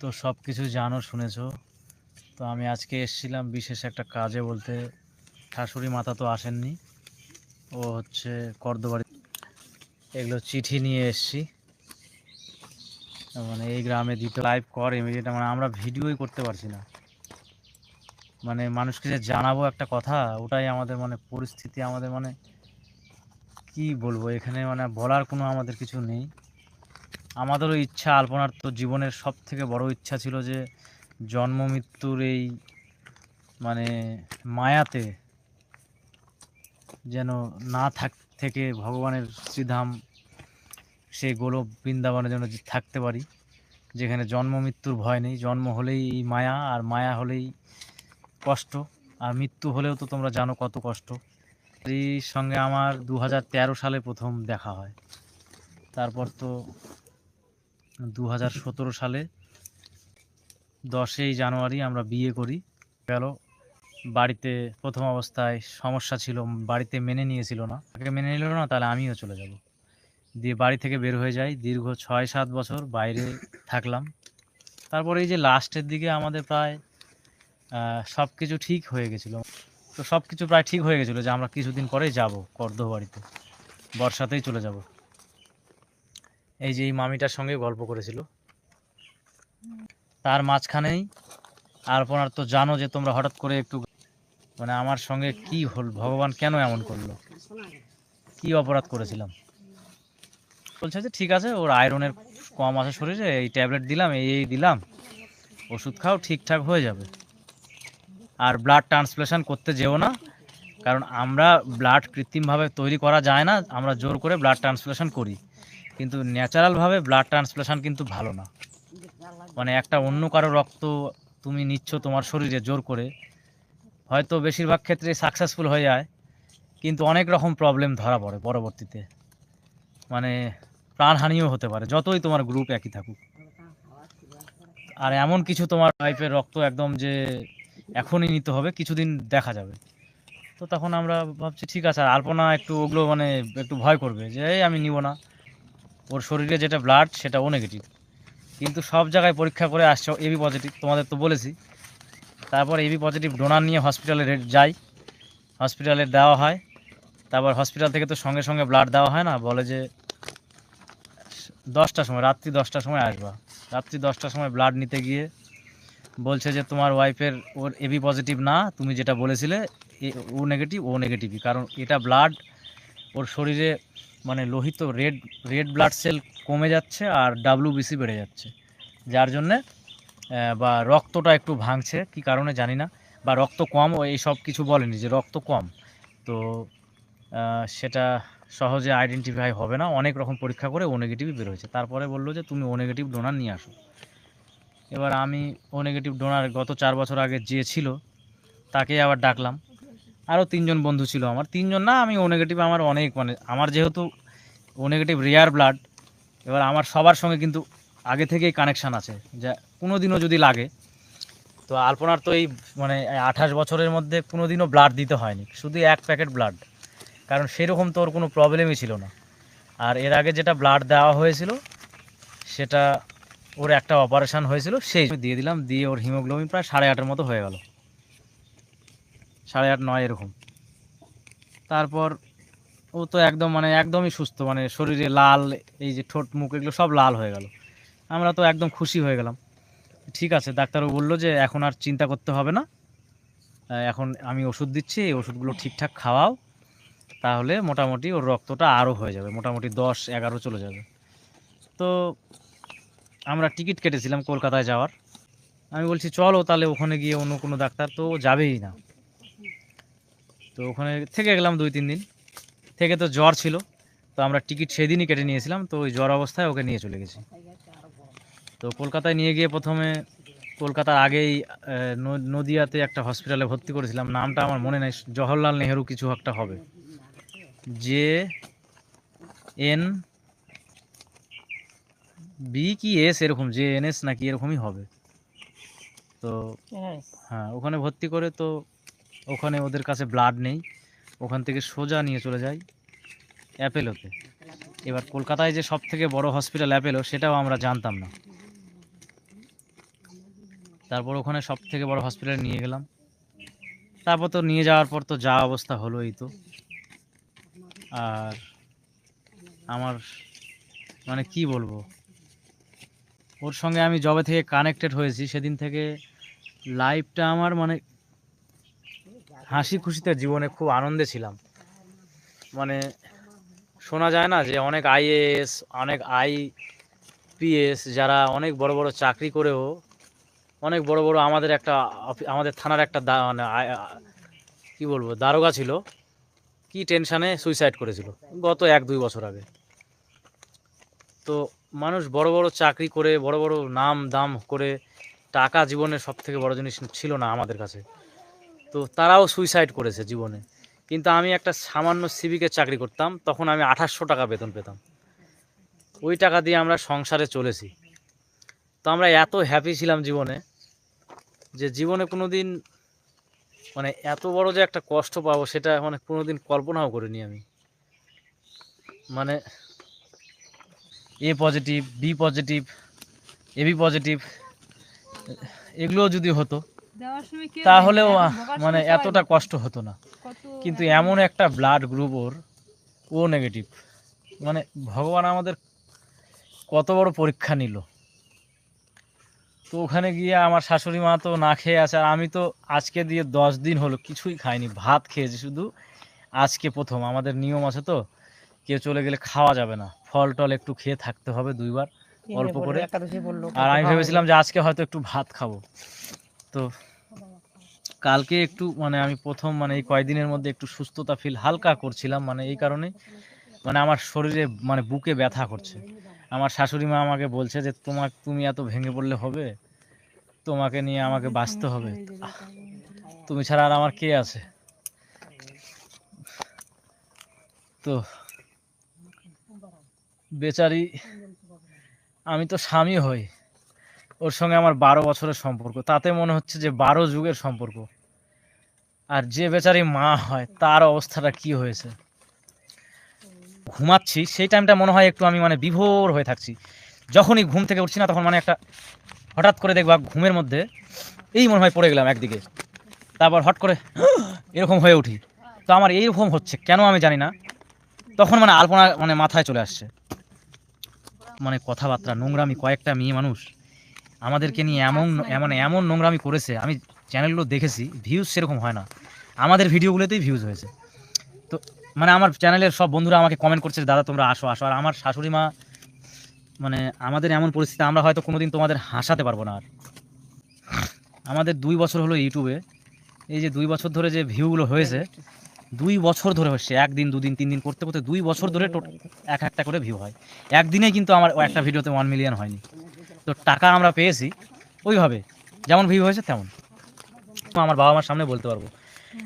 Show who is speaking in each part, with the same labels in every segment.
Speaker 1: তো সব কিছু জানো, শুনেছো। তো আমি আজকে এসেছিলাম বিশেষ একটা কাজে বলতে, শাশুড়ি মাতা তো আসেননি। ও হচ্ছে কর্দবাড়ি। এগুলো চিঠি নিয়ে এসছি। মানে এই গ্রামে দিতে লাইভ কর ইমিডিয়েট মানে আমরা ভিডিওই করতে পারছি না। মানে মানুষকে যে জানাব একটা কথা, ওটাই আমাদের মানে পরিস্থিতি, আমাদের মানে কি বলব, এখানে মানে বলার কোনো আমাদের কিছু নেই। আমাদেরও ইচ্ছা, আলপনার তো জীবনের সব থেকে বড় ইচ্ছা ছিল যে জন্ম মৃত্যুর এই মানে মায়াতে যেন না থাক, থেকে ভগবানের শ্রীধাম, সেই গোলক বৃন্দাবনে যেন থাকতে পারি, যেখানে জন্ম মৃত্যুর ভয় নেই। জন্ম হলেই মায়া, আর মায়া হলেই কষ্ট, আর মৃত্যু হলেও তো তোমরা জানো কত কষ্ট। এই সঙ্গে আমার দু হাজার তেরো সালে প্রথম দেখা হয়। তারপর তো দু হাজার সতেরো সালে দশই জানুয়ারি আমরা বিয়ে করি। গেল, বাড়িতে প্রথম অবস্থায় সমস্যা ছিল, বাড়িতে মেনে নিয়েছিল না। তাকে মেনে নিল না, তাহলে আমিও চলে যাব। দিয়ে বাড়ি থেকে বের হয়ে যাই, দীর্ঘ ছয় সাত বছর বাইরে থাকলাম। তারপরে এই যে লাস্টের দিকে আমাদের প্রায় সব কিছু ঠিক হয়ে গেছিল। তো সব কিছু প্রায় ঠিক হয়ে গেছিল যে আমরা কিছুদিন পরে যাব কর্দ বাড়িতে বর্ষাতেই চলে যাব। এই যে এই মামিটার সঙ্গে গল্প করেছিল। তার মাঝখানেই আলপনার তো জানো যে তোমরা হঠাৎ করে একটু মানে আমার সঙ্গে কি হল, ভগবান কেন এমন করল? কি অপরাধ করেছিলাম? বলছে যে ঠিক আছে, ওর আয়রনের কম আছে শরীরে, এই ট্যাবলেট দিলাম, এই এই দিলাম, ওষুধ খাও, ঠিকঠাক হয়ে যাবে। আর ব্লাড ট্রান্সপ্লেশন করতে যেও না, কারণ আমরা ব্লাড কৃত্রিমভাবে তৈরি করা যায় না, আমরা জোর করে ব্লাড ট্রান্সপ্লেশন করি। কিন্তু ন্যাচারালভাবে ব্লাড ট্রান্সপ্লেশন কিন্তু ভালো না। মানে একটা অন্য কারও রক্ত তুমি নিচ্ছ তোমার শরীরে জোর করে, হয়তো বেশিরভাগ ক্ষেত্রে সাকসেসফুল হয়ে যায়, কিন্তু অনেক রকম প্রবলেম ধরা পড়ে পরবর্তীতে। মানে প্রাণহানিও হতে পারে, যতই তোমার গ্রুপ একই থাকুক। আর এমন কিছু তোমার লাইফের রক্ত একদম যে এখনই নিতে হবে, কিছুদিন দেখা যাবে। তো তখন আমরা ভাবছি, ঠিক আছে, আর আলপনা একটু ওগুলো মানে একটু ভয় করবে যে, এই আমি নিব না। ওর শরীরে যেটা ব্লাড সেটা ও নেগেটিভ কিন্তু সব জায়গায় পরীক্ষা করে আসছে এবি পজিটিভ তোমাদের তো বলেছি। তারপর এবি পজিটিভ ডোনার নিয়ে হসপিটালে যাই। হসপিটালে দেওয়া হয়। তারপর হসপিটাল থেকে তো সঙ্গে সঙ্গে ব্লাড দেওয়া হয় না, বলে যে দশটার সময়, রাত্রি দশটার সময় আসবা। রাত্রি দশটার সময় ব্লাড নিতে গিয়ে বলছে যে তোমার ওয়াইফের ওর এবি পজিটিভ না, তুমি যেটা বলেছিলে ও নেগেটিভ ও নেগেটিভই কারণ এটা ব্লাড ওর শরীরে মানে লোহিত রেড রেড ব্লাড সেল কমে যাচ্ছে আর ডাব্লিউবিসি বেড়ে যাচ্ছে। যার জন্যে বা রক্তটা একটু ভাঙছে, কি কারণে জানি না, বা রক্ত কম এই সব কিছু বলেনি যে রক্ত কম। তো সেটা সহজে আইডেন্টিফাই হবে না। অনেক রকম পরীক্ষা করে ও নেগেটিভই বের হয়েছে। তারপরে বলল যে, তুমি ও নেগেটিভ ডোনার নিয়ে আসো। এবার আমি ও নেগেটিভ ডোনার গত চার বছর আগে যে ছিল তাকে আবার ডাকলাম। আরও তিনজন বন্ধু ছিল আমার। তিনজন না, আমি ও নেগেটিভ আমার অনেক মানে আমার যেহেতু ও নেগেটিভ রেয়ার ব্লাড এবার আমার সবার সঙ্গে কিন্তু আগে থেকেই কানেকশান আছে। যা কোনো দিনও যদি লাগে, তো আলপনার তো এই মানে আঠাশ বছরের মধ্যে কোনো দিনও ব্লাড দিতে হয়নি, শুধু এক প্যাকেট ব্লাড কারণ সেরকম তো ওর কোনো প্রবলেমই ছিল না। আর এর আগে যেটা ব্লাড দেওয়া হয়েছিল, সেটা ওর একটা অপারেশন হয়েছিল, সেই দিয়ে দিলাম, দিয়ে ওর হিমোগ্লোবিন প্রায় সাড়ে আটের মতো হয়ে গেল। সাড়ে আট, নয় এরকম। তারপর ও তো একদম মানে একদমই সুস্থ মানে শরীরে লাল, এই যে ঠোঁট, মুখ এগুলো সব লাল হয়ে গেল। আমরা তো একদম খুশি হয়ে গেলাম। ঠিক আছে, ডাক্তারও বলল যে এখন আর চিন্তা করতে হবে না। এখন আমি ওষুধ দিচ্ছি, এই ওষুধগুলো ঠিকঠাক খাওয়াও। তাহলে মোটামুটি ওর রক্তটা আরও হয়ে যাবে, মোটামুটি দশ, এগারো চলে যাবে। তো আমরা টিকিট কেটেছিলাম কলকাতায় যাওয়ার। আমি বলছি, চলো তাহলে ওখানে গিয়ে অন্য কোনো ডাক্তার তো যাবেই না। তো ওখানে থেকে গেলাম দুই তিন দিন। থেকে তো জ্বর ছিল তো আমরা টিকিট সেদিনই কেটে নিয়েছিলাম তো ওই জ্বর অবস্থায় ওকে নিয়ে চলে গেছি। তো কলকাতায় নিয়ে গিয়ে প্রথমে কলকাতার আগেই নদিয়াতে একটা হসপিটালে ভর্তি করেছিলাম। নামটা আমার মনে নেই জওহরলাল নেহেরু কিছু একটা হবে। জে এন বি কি এস এরকম জে এন এস নাকি এরকমই হবে। তো হ্যাঁ ওখানে ভর্তি করে তো ওখানে ওদের কাছে ব্লাড নেই। ওখান থেকে সোজা নিয়ে চলে যাই অ্যাপেলোতে। এবার কলকাতায় যে সব থেকে বড় হসপিটাল অ্যাপেলো, সেটাও আমরা জানতাম না। তারপর ওখানে সব থেকে বড় হসপিটালে নিয়ে গেলাম। তারপর তো নিয়ে যাওয়ার পর তো যা অবস্থা হলো এই তো। আর আমার মানে কি বলব? ওর সঙ্গে আমি জবে থেকে কানেক্টেড হয়েছি। সেদিন থেকে লাইফটা আমার মানে হাসি খুশিতে জীবনে খুব আনন্দে ছিলাম। মানে শোনা যায় না যে অনেক আইএএস অনেক আই আইপিএস যারা অনেক বড় বড় চাকরি করেও, অনেক বড় বড় আমাদের একটা আমাদের থানার একটা মানে কি বলব, দারোগা ছিল। কি টেনশানে সুইসাইড করেছিল, গত এক দুই বছর আগে। তো মানুষ বড় বড় চাকরি করে, বড় বড় নাম দাম করে, টাকা জীবনের সব থেকে বড় জিনিস ছিল না আমাদের কাছে। তো তারাও সুইসাইড করেছে জীবনে। কিন্তু আমি একটা সামান্য সিভিকের চাকরি করতাম, তখন আমি আঠাশশো টাকা বেতন পেতাম। ওই টাকা দিয়ে আমরা সংসারে চলেছি। তো আমরা এত হ্যাপি ছিলাম জীবনে যে জীবনে কোনো দিন মানে এত বড় যে একটা কষ্ট পাবো, সেটা মানে কোনো দিন কল্পনাও করিনি আমি। মানে A positive B positive AB positive এগুলোও যদি হতো তাহলেও মানে এতটা কষ্ট হতো না। কিন্তু এমন একটা ব্লাড গ্রুপ ওর ও নেগেটিভ মানে ভগবান আমাদের কত বড় পরীক্ষা নিল। তো ওখানে গিয়ে আমার শাশুড়ি মা তো না খেয়ে আছে আর আমি তো আজকে দিয়ে দশ দিন হলো কিছুই খাইনি ভাত খেয়েছি শুধু। আজকে প্রথম আমাদের নিয়ম আছে তো কেউ চলে গেলে খাওয়া যাবে না। ফল টল একটু খেয়ে থাকতে হবে দুইবার অল্প করে। আর আমি ভেবেছিলাম যে আজকে হয়তো একটু ভাত খাব। তো কালকে একটু মানে আমি প্রথম মানে এই কয়দিনের মধ্যে একটু সুস্থতা ফিল হালকা করছিলাম মানে এই কারণে মানে আমার শরীরে মানে বুকে ব্যথা করছে। আমার শাশুড়ি মা আমাকে বলছে যে তোমার তুমি এত ভেঙে পড়লে হবে? তোমাকে নিয়ে আমাকে বাঁচতে হবে। তুমি ছাড়া আর আমার কে আছে? তো বেচারি, আমি তো স্বামী হই। ওর সঙ্গে আমার বারো বছরের সম্পর্ক। তাতে মনে হচ্ছে যে বারো যুগের সম্পর্ক। আর যে বেচারি মা হয়, তার অবস্থাটা কি হয়েছে? ঘুমাচ্ছি, সেই টাইমটা মনে হয় একটু আমি মানে বিভোর হয়ে থাকছি। যখনই ঘুম থেকে উঠছি না, তখন মানে একটা হঠাৎ করে দেখবা ঘুমের মধ্যে এই মনে হয় পড়ে গেলাম একদিকে। তারপর হট করে এরকম হয়ে উঠি। তো আমার এইরকম হচ্ছে, কেন আমি জানি না। তখন মানে আলপনা মানে মাথায় চলে আসছে। মানে কথাবার্তা, নোংরামি, কয়েকটা মেয়ে মানুষ। আমাদেরকে নিয়ে এমন এমন এমন নোংরামি করেছে আমি চ্যানেলগুলো দেখেছি ভিউজ সেরকম হয় না। আমাদের ভিডিওগুলোতেই ভিউজ হয়েছে। তো মানে আমার চ্যানেলের সব বন্ধুরা আমাকে কমেন্ট করছে দাদা তোমরা আসো আসো। আর আমার শাশুড়ি মা মানে আমাদের এমন পরিস্থিতি আমরা হয়তো কোনোদিন তোমাদের হাসাতে পারব না আর। আমাদের দুই বছর হলো ইউটিউবে এই যে দুই বছর ধরে যে ভিউগুলো হয়েছে দুই বছর ধরে হচ্ছে একদিন দুদিন তিন দিন করতে করতে দুই বছর ধরে এক একটা করে ভিউ হয়। একদিনেই কিন্তু আমার একটা ভিডিওতে ওয়ান মিলিয়ন হয়নি। তো টাকা আমরা পেয়েছি ওইভাবে। যেমন ভিউ হয়েছে তেমন। আমার বাবা মার সামনে বলতে পারব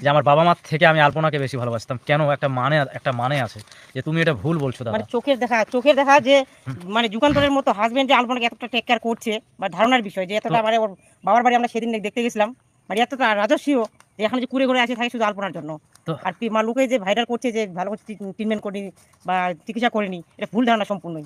Speaker 1: যে আমার বাবা মার থেকে আমি আলপনাকে বেশি ভালোবাসতাম। কেন? একটা মানে একটা মানে আছে যে তুমি এটা ভুল বলছো দাদা।
Speaker 2: মানে চোখের দেখা চোখের দেখা যে মানে যুগান্তরের মতো হাজবেন্ড যে আলপনাকে এতটা টেক কেয়ার করছে বা ধারণার বিষয় যে এতটা মানে ওর বাবার বাড়ি আমরা সেদিন দেখতে গেছিলাম। মানে এতটা রাজস্বীয় যে এখানে যে কুড়ে ঘুরে আছে থাকে শুধু আলপনার জন্য।
Speaker 1: তো-
Speaker 2: আর মা লোকে যে ভাইরাল করছে যে ভালো করে ট্রিটমেন্ট করিনি বা চিকিৎসা করেনি এটা ভুল ধারণা সম্পূর্ণই।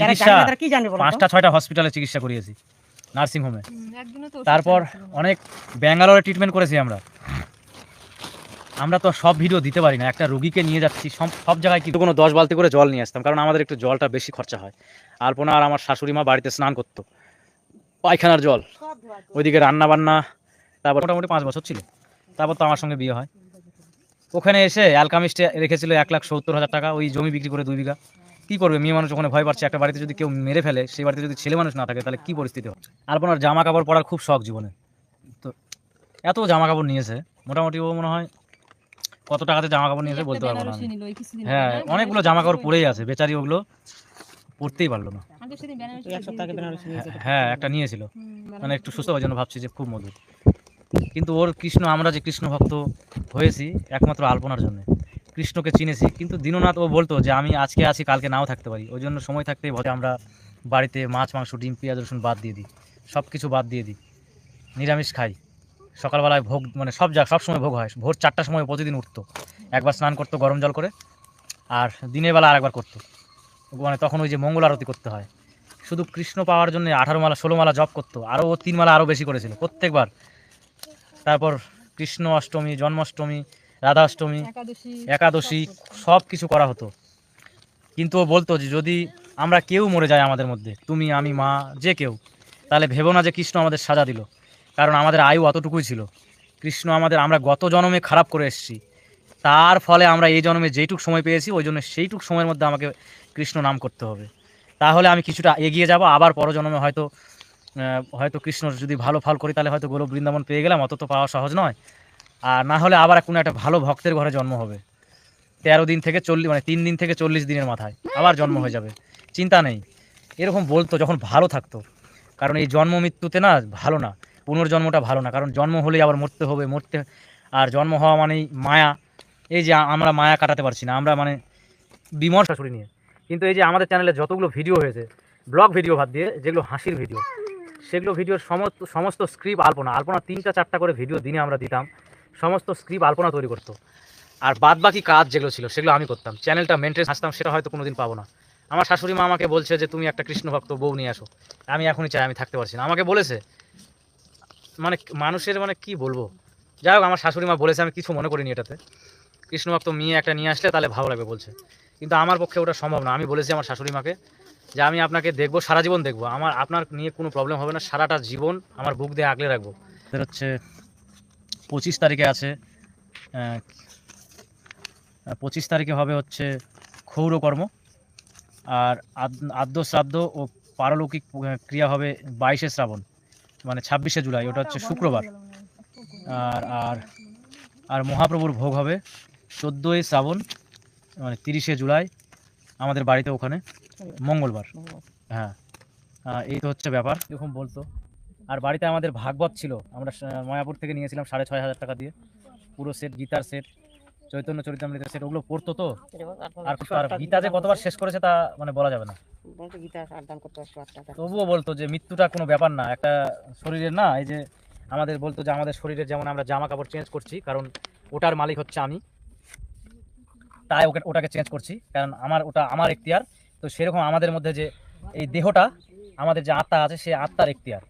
Speaker 1: চিকিৎসা? পাঁচটা ছয়টা হসপিটালে চিকিৎসা করিয়েছি নার্সিং হোমে তারপর অনেক ব্যাঙ্গালোরে ট্রিটমেন্ট করেছি আমরা। আমরা তো সব ভিডিও দিতে পারি না একটা রুগীকে নিয়ে যাচ্ছি সব সব জায়গায় কিন্তু কোনো দশ বালতি করে জল নিয়ে আসতাম কারণ আমাদের একটু জলটা বেশি খরচা হয়। আলপনা আর আমার শাশুড়ি মা বাড়িতে স্নান করতো পায়খানার জল। ওইদিকে রান্না বান্না তারপর মোটামুটি পাঁচ বছর ছিল। তারপর তো আমার সঙ্গে বিয়ে হয়। ওখানে এসে অ্যালকামিস্টে রেখেছিল এক লাখ সত্তর হাজার টাকা ওই জমি বিক্রি করে দুই বিঘা। কী করবে? মেয়ে মানুষ ওখানে ভয় পাচ্ছে একটা বাড়িতে যদি কেউ মেরে ফেলে সেই বাড়িতে যদি ছেলে মানুষ না থাকে তাহলে কী পরিস্থিতি হবে? আলপনার জামা কাপড় পরার খুব শখ জীবনে। তো এত জামা কাপড় নিয়েছে মোটামুটি ও মনে হয় কত টাকাতে জামা কাপড় নিয়েছে বলতে পারব না হ্যাঁ অনেকগুলো জামা কাপড় পরেই আছে বেচারি ওগুলো পরতেই পারল না। হ্যাঁ একটা নিয়েছিল। মানে একটু সুস্থ হওয়ার জন্য ভাবছি যে খুব মধুর। কিন্তু ওর কৃষ্ণ আমরা যে কৃষ্ণ ভক্ত হয়েছি একমাত্র আলপনার জন্য। কৃষ্ণকে চিনেছি। কিন্তু দীননাথ ও বলতো যে, আমি আজকে আছি, কালকে নাও থাকতে পারি। ওই জন্য সময় থাকতেই ভয় আমরা বাড়িতে মাছ, মাংস, ডিম, পেঁয়াজ, রসুন বাদ দিয়ে দিই। সব কিছু বাদ দিয়ে দিই। নিরামিষ খাই। সকালবেলায় ভোগ মানে সব যা সব সময় ভোগ হয়। ভোর চারটার সময় প্রতিদিন উঠতো। একবার স্নান করতো গরম জল করে, আর দিনের বেলা আরেকবার করতো। মানে তখন ওই যে মঙ্গল আরতি করতে হয়। শুধু কৃষ্ণ পাওয়ার জন্য আঠারো মালা, ষোলো মালা জপ করতো। আরও ও তিন মালা আরও বেশি করেছিল প্রত্যেকবার। তারপর কৃষ্ণ অষ্টমী, জন্মাষ্টমী রাধাষ্টমী
Speaker 3: একাদশী
Speaker 1: একাদশী সব কিছু করা হতো। কিন্তু ও বলতো যে যদি আমরা কেউ মরে যায় আমাদের মধ্যে তুমি আমি মা যে কেউ তাহলে ভেবো না যে কৃষ্ণ আমাদের সাজা দিল। কারণ আমাদের আয়ু অতটুকুই ছিল। কৃষ্ণ আমাদের আমরা গত জন্মে খারাপ করে এসেছি। তার ফলে আমরা এই জন্মে যেইটুক সময় পেয়েছি ওই জন্য সেইটুক সময়ের মধ্যে আমাকে কৃষ্ণ নাম করতে হবে। তাহলে আমি কিছুটা এগিয়ে যাব আবার পরজন্মে হয়তো হয়তো কৃষ্ণ যদি ভালো ফল করি তাহলে হয়তো গোলক বৃন্দাবন পেয়ে গেলাম অত তো পাওয়া সহজ নয়। আর না হলে আবার কোনো একটা ভালো ভক্তের ঘরে জন্ম হবে। তেরো দিন থেকে চল্লিশ মানে তিন দিন থেকে চল্লিশ দিনের মাথায় আবার জন্ম হয়ে যাবে। চিন্তা নেই। এরকম বলতো যখন ভালো থাকতো। কারণ এই জন্ম মৃত্যুতে না ভালো না, পুনর্জন্মটা ভালো না। কারণ জন্ম হলেই আবার মরতে হবে, মরতে আর জন্ম হওয়া মানেই মায়া। এই যে আমরা মায়া কাটাতে পারছি না, আমরা মানে বিমর শাশুড়ি নিয়ে। কিন্তু এই যে আমাদের চ্যানেলে যতগুলো ভিডিও হয়েছে, ব্লগ ভিডিও ভাত দিয়ে যেগুলো হাসির ভিডিও, সেগুলো ভিডিওর সমস্ত সমস্ত স্ক্রিপ্ট আলপনা আলপনা তিনটা, চারটা করে ভিডিও দিনে আমরা দিতাম। সমস্ত স্ক্রিপ্ট আলপনা তৈরি করতো। আর বাদ বাকি কাজ যেগুলো ছিল, সেগুলো আমি করতাম। চ্যানেলটা মেনটেন হাসতাম সেটা হয়তো কোনোদিন পাবো না। আমার শাশুড়ি মা আমাকে বলছে যে, তুমি একটা কৃষ্ণ ভক্ত, বউ নিয়ে আসো। আমি এখনই চাই, আমি থাকতে পারছি না। আমাকে বলেছে মানে মানুষের মানে কি বলব? যাই হোক, আমার শাশুড়ি মা বলেছে, আমি কিছু মনে করিনি এটাতে। কৃষ্ণভক্ত মেয়ে একটা নিয়ে আসলে তাহলে ভালো লাগবে, বলছে। কিন্তু আমার পক্ষে ওটা সম্ভব না। আমি বলেছি আমার শাশুড়ি মাকে যে, আমি আপনাকে দেখব, সারা জীবন দেখব। আমার, আপনার নিয়ে কোনো প্রবলেম হবে না। সারাটা জীবন আমার বুক দিয়ে আগলে রাখব। হচ্ছে পঁচিশ তারিখে আছে। পঁচিশ তারিখে হবে হচ্ছে ক্ষৌরকর্ম। আর আদ- আদ্য শ্রাদ্ধ ও পারলৌকিক ক্রিয়া হবে বাইশে শ্রাবণ মানে ছাব্বিশে জুলাই, ওটা হচ্ছে শুক্রবার। আর আর আর মহাপ্রভুর ভোগ হবে চোদ্দোই শ্রাবণ মানে তিরিশে জুলাই, আমাদের বাড়িতে ওখানে, মঙ্গলবার। হ্যাঁ এই তো হচ্ছে ব্যাপার। এরকম বলতো। আর বাড়িতে আমাদের ভাগবত ছিল আমরা মায়াপুর থেকে নিয়েছিলাম সাড়ে ছয় হাজার টাকা দিয়ে। পুরো সেট গীতার সেট চৈতন্য চরিতামৃত সেট ওগুলো পড়তো তো? আর আর গীতা যে কতবার শেষ করেছে তা মানে বলা যাবে না। তবুও বলতো যে মৃত্যুটা কোনো ব্যাপার না একটা শরীরের না এই যে আমাদের বলতো যে আমাদের শরীরের যেমন আমরা জামা কাপড় চেঞ্জ করছি কারণ ওটার মালিক হচ্ছে আমি। তাই ওকে ওটাকে চেঞ্জ করছি কারণ আমার ওটা আমার এখতিয়ার। তো সেরকম আমাদের মধ্যে যে এই দেহটা আমাদের যে আত্মা আছে সে আত্মার এখতিয়ার।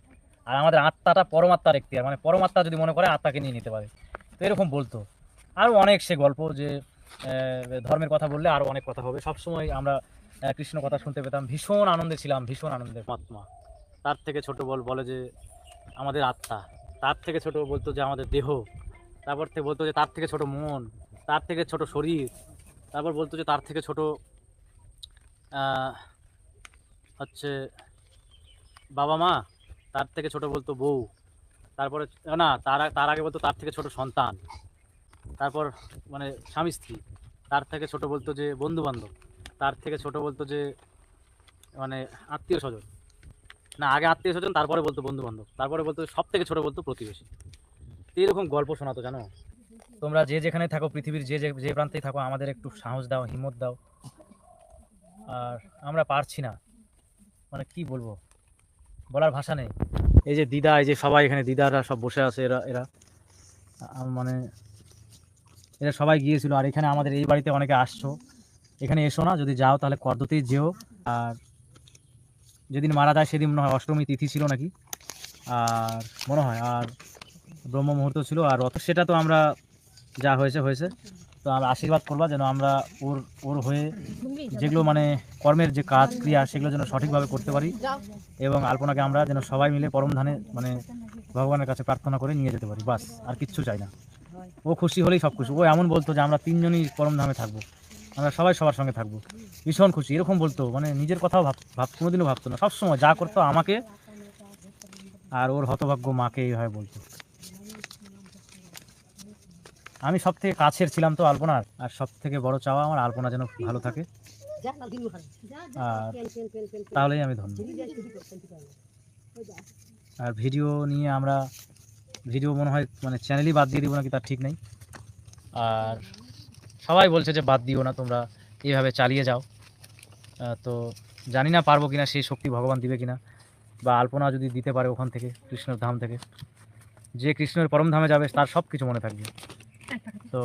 Speaker 1: আর আমাদের আত্মাটা পরমাত্মার এখতিয়ার। মানে পরমাত্মা যদি মনে করে, আত্মাকে নিয়ে নিতে পারে। তো এরকম বলতো। আরও অনেক সে গল্প যে ধর্মের কথা বললে আরও অনেক কথা হবে। সবসময় আমরা কৃষ্ণ কথা শুনতে পেতাম। ভীষণ আনন্দে ছিলাম, ভীষণ আনন্দের। আত্মা তার থেকে ছোট বল বলে যে, আমাদের আত্মা। তার থেকে ছোট বলতো যে, আমাদের দেহ। তারপর থেকে বলতো যে, তার থেকে ছোট মন। তার থেকে ছোট শরীর। তারপর বলতো যে, তার থেকে ছোট হচ্ছে বাবা মা। তার থেকে ছোট বলতো বউ। তারপরে, না, তার তার আগে বলতো তার থেকে ছোট সন্তান। তারপর মানে স্বামী স্ত্রী। তার থেকে ছোট বলতো যে বন্ধু বান্ধব তার থেকে ছোট বলতো যে মানে আত্মীয় স্বজন। না, আগে আত্মীয় স্বজন, তারপরে বলতো বন্ধু বান্ধব তারপরে বলতো সব থেকে ছোট বলতো প্রতিবেশী। এরকম গল্প শোনাতো, জানো? তোমরা যে যেখানে থাকো, পৃথিবীর যে- যে প্রান্তেই থাকো, আমাদের একটু সাহস দাও, হিম্মত দাও। আর আমরা পারছি না। মানে কি বলব? বলার ভাষা নেই। এই যে দিদা, এই যে সবাই এখানে দিদারা সব বসে আছে, এরা এরা। মানে এরা সবাই গিয়েছিল। আর এখানে আমাদের এই বাড়িতে অনেকে আসছো। এখানে এসো না, যদি যাও তাহলে কর্দতেই যেও। আর যেদিন মারা যায় সেদিন মনে হয় অষ্টমী তিথি ছিল নাকি। আর মনে হয়, আর ব্রহ্ম মুহূর্ত ছিল। আর অত সেটা তো আমরা, যা হয়েছে হয়েছে। তো আমরা আশীর্বাদ করবা যেন আমরা ওর ওর হয়ে যেগুলো মানে কর্মের যে কাজ, ক্রিয়া, সেগুলো যেন সঠিকভাবে করতে পারি এবং আলপনাকে আমরা যেন সবাই মিলে পরম ধানে মানে ভগবানের কাছে প্রার্থনা করে নিয়ে যেতে পারি। বাস, আর কিচ্ছু চাই না। ও খুশি হলেই সব খুশি। ও এমন বলতো যে আমরা তিনজনই পরম ধামে থাকব। আমরা সবাই সবার সঙ্গে থাকব। ভীষণ খুশি, এরকম বলতো। মানে নিজের কথাও ভাব ভাব, কোনোদিনও ভাবতো না। সবসময় যা করতো আমাকে আর ওর হতভাগ্য মাকে এইভাবে বলতো। আমি সব থেকে কাছের ছিলাম তো আলপনার আর সব থেকে বড় চাওয়া আমার আলপনা যেন ভালো থাকে। আর তাহলেই আমি ধন্য। আর ভিডিও নিয়ে আমরা ভিডিও মনে হয় মানে চ্যানেলই বাদ দিয়ে দিব নাকি তার ঠিক নেই। আর সবাই বলছে যে বাদ দিও না তোমরা এইভাবে চালিয়ে যাও। তো জানি না পারব কিনা সেই শক্তি ভগবান দিবে কিনা। বা আলপনা যদি দিতে পারে ওখান থেকে কৃষ্ণের ধাম থেকে। যে কৃষ্ণের পরম ধামে যাবে তার সব কিছু মনে থাকবে। তো